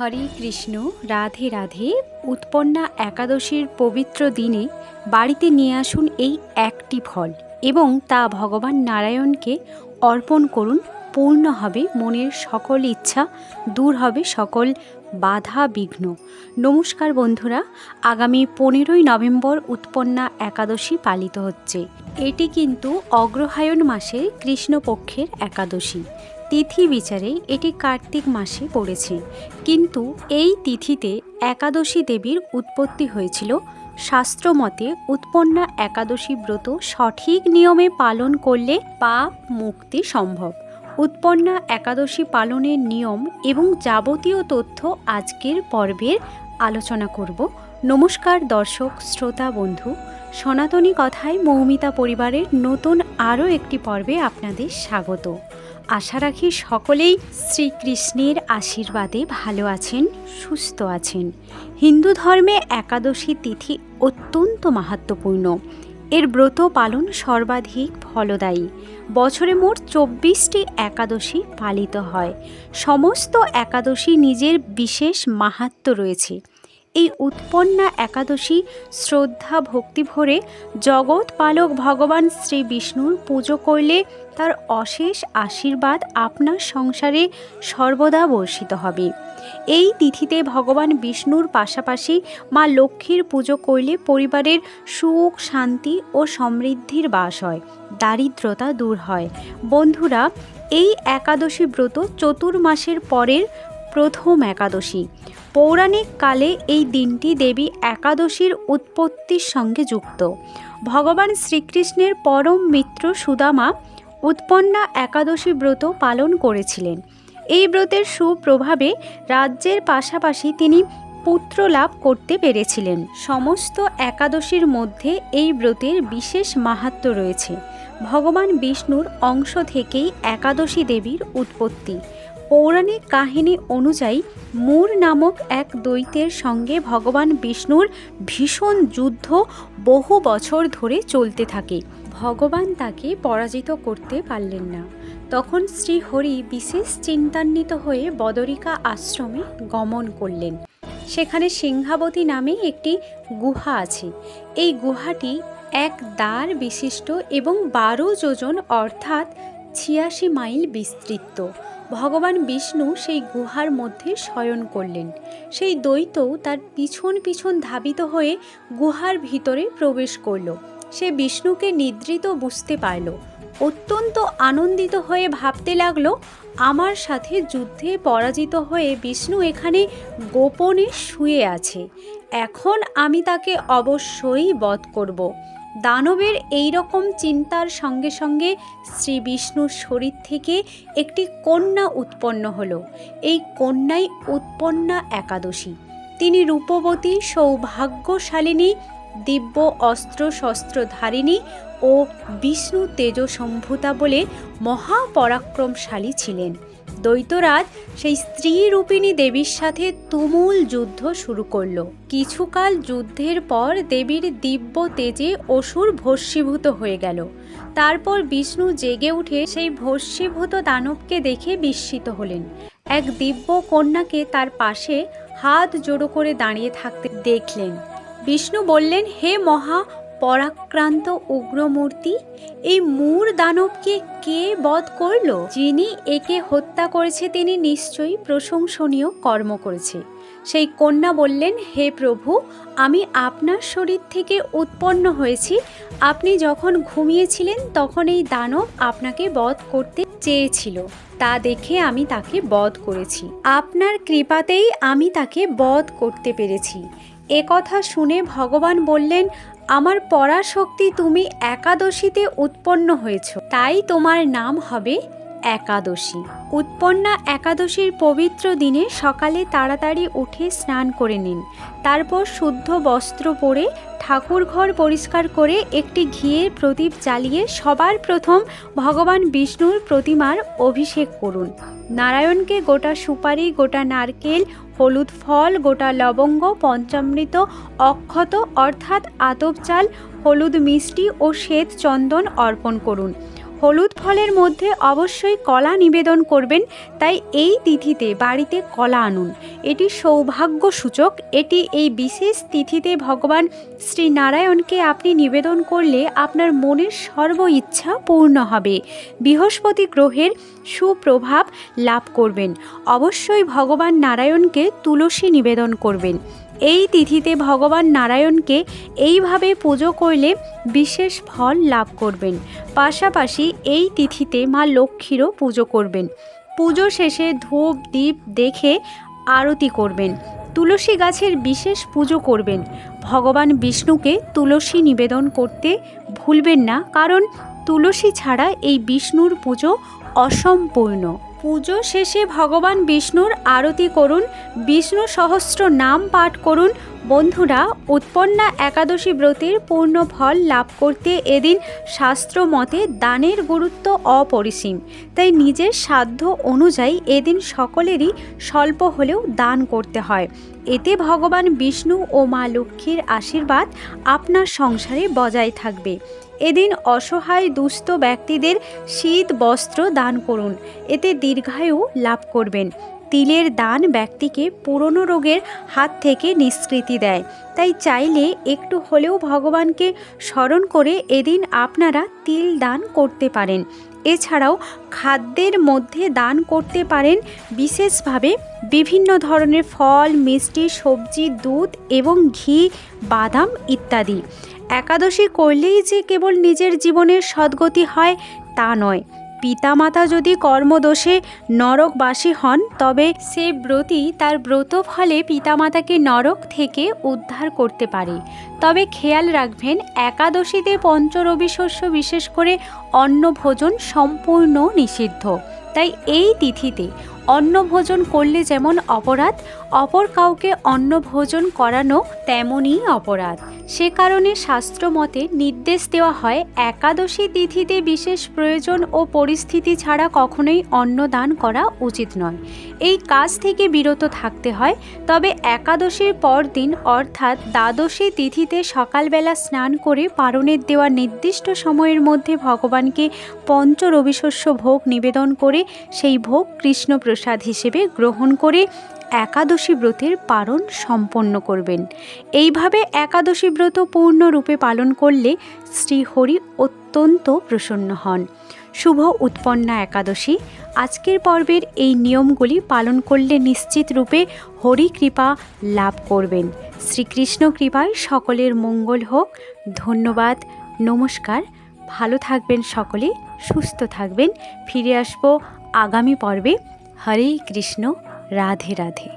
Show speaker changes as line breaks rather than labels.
হরে কৃষ্ণ, রাধে রাধে। উৎপন্না একাদশীর পবিত্র দিনে বাড়িতে নিয়ে আসুন এই একটি ফল এবং তা ভগবান নারায়ণকে অর্পণ করুন। পূর্ণ হবে মনের সকল ইচ্ছা, দূর হবে সকল বাধা বিঘ্ন। নমস্কার বন্ধুরা, আগামী পনেরোই নভেম্বর উৎপন্না একাদশী পালিত হচ্ছে। এটি কিন্তু অগ্রহায়ণ মাসের কৃষ্ণপক্ষের একাদশী। তিথি বিচারে এটি কার্তিক মাসে পড়েছে। কিন্তু এই তিথিতে একাদশী দেবীর উৎপত্তি হয়েছিল। শাস্ত্রমতে উৎপন্না একাদশী ব্রত সঠিক নিয়মে পালন করলে পাপ মুক্তি সম্ভব। উৎপন্না একাদশী পালনের নিয়ম এবং যাবতীয় তথ্য আজকের পর্বের আলোচনা করব। নমস্কার দর্শক, শ্রোতা, বন্ধু। সনাতনী কথায় মৌমিতা পরিবারের নতুন আরও একটি পর্বে আপনাদের স্বাগত। আশা রাখি সকলেই শ্রীকৃষ্ণের আশীর্বাদে ভালো আছেন, সুস্থ আছেন। হিন্দু ধর্মে একাদশী তিথি অত্যন্ত মাহাত্মপূর্ণ এর ব্রত পালন সর্বাধিক ফলদায়ী। বছরে মোট চব্বিশটি একাদশী পালিত হয়। সমস্ত একাদশী নিজের বিশেষ মাহাত্ম্য রয়েছে। এই উৎপন্না একাদশী শ্রদ্ধা ভক্তি ভরে জগৎ পালক ভগবান শ্রী বিষ্ণুর পুজো করলে তার অশেষ আশীর্বাদ আপনার সংসারে সর্বদা বর্ষিত হবে। এই তিথিতে ভগবান বিষ্ণুর পাশাপাশি মা লক্ষ্মীর পুজো করলে পরিবারের সুখ, শান্তি ও সমৃদ্ধির বাস হয়, দারিদ্রতা দূর হয়। বন্ধুরা, এই একাদশী ব্রত চতুর্মাসের পরের প্রথম একাদশী। পৌরাণিক কালে এই দিনটি দেবী একাদশীর উৎপত্তির সঙ্গে যুক্ত। ভগবান শ্রীকৃষ্ণের পরম মিত্র সুদামা উৎপন্না একাদশী ব্রত পালন করেছিলেন। এই ব্রতের সুপ্রভাবে রাজ্যের পাশাপাশি তিনি পুত্র লাভ করতে পেরেছিলেন। সমস্ত একাদশীর মধ্যে এই ব্রতের বিশেষ মাহাত্ম্য রয়েছে। ভগবান বিষ্ণুর অংশ থেকেই একাদশী দেবীর উৎপত্তি। পৌরাণিক কাহিনী অনুযায়ী, মূর নামক এক দৈত্যের সঙ্গে ভগবান বিষ্ণুর ভীষণ যুদ্ধ বহু বছর ধরে চলতে থাকে। ভগবান তাকে পরাজিত করতে পারলেন না। তখন শ্রী হরি বিশেষ চিন্তান্বিত হয়ে বদরিকা আশ্রমে গমন করলেন। সেখানে সিংহাবতী নামে একটি গুহা আছে। এই গুহাটি এক দ্বার বিশিষ্ট এবং বারো যোজন, অর্থাৎ ছিয়াশি মাইল বিস্তৃত। ভগবান বিষ্ণু সেই গুহার মধ্যে শয়ন করলেন। সেই দৈত্যও তার পিছন পিছন ধাবিত হয়ে গুহার ভিতরে প্রবেশ করল। সে বিষ্ণুকে নিদ্রিত বুঝতে পারল। অত্যন্ত আনন্দিত হয়ে ভাবতে লাগল, আমার সাথে যুদ্ধে পরাজিত হয়ে বিষ্ণু এখানে গোপনে শুয়ে আছে। এখন আমি তাকে অবশ্যই বধ করব। দানবের এই রকম চিন্তার সঙ্গে সঙ্গে শ্রী বিষ্ণুর শরীর থেকে একটি কন্যা উৎপন্ন হলো। এই কন্যাই উৎপন্না একাদশী। তিনি রূপবতী, সৌভাগ্যশালিনী, দিব্য অস্ত্র শস্ত্রধারিণী ও বিষ্ণু তেজসম্ভূতা বলে মহাপরাক্রমশালী ছিলেন। দৈতরাজ সেই স্ত্রী রূপিণী দেবীর সাথে তুমুল যুদ্ধ শুরু করল। কিছুকাল যুদ্ধের পর দেবীর দিব্য তেজে অসুর ভস্মীভূত হয়ে গেল। তারপর বিষ্ণু জেগে উঠে সেই ভস্মীভূত দানবকে দেখে বিস্মিত হলেন। এক দিব্য কন্যাকে তার পাশে হাত জোড়ো করে দাঁড়িয়ে থাকতে দেখলেন। বিষ্ণু বললেন, হে মহা পরাক্রান্ত উগ্রমূর্তি, এই মূর দানবকে কে বধ করল? যিনি একে হত্যা করেছে, তিনি নিশ্চয়ই প্রশংসনীয় কর্ম করেছে। সেই কন্যা বললেন, হে প্রভু, আমি আপনার শরীর থেকে উৎপন্ন হয়েছি। আপনি যখন ঘুমিয়েছিলেন, তখন এই দানব আপনাকে বধ করতে চেয়েছিল। তা দেখে আমি তাকে বধ করেছি। আপনার কৃপাতেই আমি তাকে বধ করতে পেরেছি। এ কথা শুনে ভগবান বললেন আমার পরাশক্তি তুমি একাদশীতে উৎপন্ন হয়েছ। তাই তোমার নাম হবে একাদশী। উৎপন্না একাদশীর পবিত্র দিনে সকালে তাড়াতাড়ি উঠে স্নান করে নিন। তারপর শুদ্ধ বস্ত্র পরে ঠাকুর ঘর পরিষ্কার করে একটি ঘিয়ের প্রদীপ জ্বালিয়ে সবার প্রথম ভগবান বিষ্ণুর প্রতিমার অভিষেক করুন। নারায়ণকে গোটা সুপারি, গোটা নারকেল, হলুদ ফল, গোটা লবঙ্গ, পঞ্চামৃত, অক্ষত অর্থাৎ আতপ চাল, হলুদ মিষ্টি ও শ্বেত চন্দন অর্পণ করুন। হলুদ ফলের মধ্যে অবশ্যই কলা নিবেদন করবেন, তাই এই তিথিতে বাড়িতে কলা আনুন। এটি সৌভাগ্য সূচক এটি এই বিশেষ তিথিতে ভগবান শ্রী নারায়ণকে আপনি নিবেদন করলে আপনার মনের সর্ব ইচ্ছা পূর্ণ হবে। বৃহস্পতি গ্রহের সুপ্রভাব লাভ করবেন। অবশ্যই ভগবান নারায়ণকে তুলসী নিবেদন করবেন। এই তিথিতে ভগবান নারায়ণকে এইভাবে পুজো করলে বিশেষ ফল লাভ করবেন। পাশাপাশি এই তিথিতে মা লক্ষ্মীরও পুজো করবেন। পুজো শেষে ধূপ দ্বীপ দেখে আরতি করবেন। তুলসী গাছের বিশেষ পুজো করবেন। ভগবান বিষ্ণুকে তুলসী নিবেদন করতে ভুলবেন না, কারণ তুলসী ছাড়া এই বিষ্ণুর পুজো অসম্পূর্ণ। পুজো শেষে ভগবান বিষ্ণুর আরতি করুন বিষ্ণু সহস্র নাম পাঠ করুন বন্ধুরা, উৎপন্না একাদশী ব্রতের পূর্ণ ফল লাভ করতে এদিন শাস্ত্র মতে দানের গুরুত্ব অপরিসীম। তাই নিজের সাধ্য অনুযায়ী এদিন সকলেরই স্বল্প হলেও দান করতে হয়। এতে ভগবান বিষ্ণু ও মা লক্ষ্মীর আশীর্বাদ আপনার সংসারে বজায় থাকবে। এদিন অসহায় দুস্থ ব্যক্তিদের শীত বস্ত্র দান করুন। এতে দীর্ঘায়ু লাভ করবেন। তিলের দান ব্যক্তিকে পুরনো রোগের হাত থেকে নিষ্কৃতি দেয়। তাই চাইলে একটু হলেও ভগবানকে স্মরণ করে এদিন আপনারা তিল দান করতে পারেন। এছাড়াও খাদ্যের মধ্যে দান করতে পারেন বিশেষভাবে বিভিন্ন ধরনের ফল, মিষ্টি, সবজি, দুধ এবং ঘি, বাদাম ইত্যাদি। একাদশী করলেই যে কেবল নিজের জীবনের সদ্গতি হয় তা নয়। পিতামাতা যদি কর্মদোষে নরকবাসী হন, তবে সে ব্রতী তার ব্রত ফলে পিতামাতাকে নরক থেকে উদ্ধার করতে পারে। তবে খেয়াল রাখবেন, একাদশীতে পঞ্চরবি শস্য বিশেষ করে অন্ন ভোজন সম্পূর্ণ নিষিদ্ধ। তাই এই তিথিতে অন্ন ভোজন করলে যেমন অপরাধ অপর কাউকে অন্ন ভোজন করানো তেমনই অপরাধ। সে কারণে শাস্ত্রমতে নির্দেশ দেওয়া হয়, একাদশী তিথিতে বিশেষ প্রয়োজন ও পরিস্থিতি ছাড়া কখনোই অন্নদান করা উচিত নয়। এই কাজ থেকে বিরত থাকতে হয়, তবে একাদশীর পর দিন অর্থাৎ দ্বাদশী তিথিতে সকালবেলা স্নান করে পারণের দেওয়া নির্দিষ্ট সময়ের মধ্যে ভগবানকে পঞ্চ রবিশস্য ভোগ নিবেদন করে, সেই ভোগ কৃষ্ণপ্রসাদ হিসেবে গ্রহণ করে একাদশী ব্রতের পালন সম্পন্ন করবেন। এইভাবে একাদশী ব্রত পূর্ণরূপে পালন করলে শ্রীহরি অত্যন্ত প্রসন্ন হন। শুভ উৎপন্না একাদশী। আজকের পর্বের এই নিয়মগুলি পালন করলে নিশ্চিত রূপে হরি কৃপা লাভ করবেন। শ্রীকৃষ্ণ কৃপায় সকলের মঙ্গল হোক। ধন্যবাদ। নমস্কার। ভালো থাকবেন সকলে, সুস্থ থাকবেন। ফিরে আসব আগামী পর্বে। হরে কৃষ্ণ। রাধে রাধে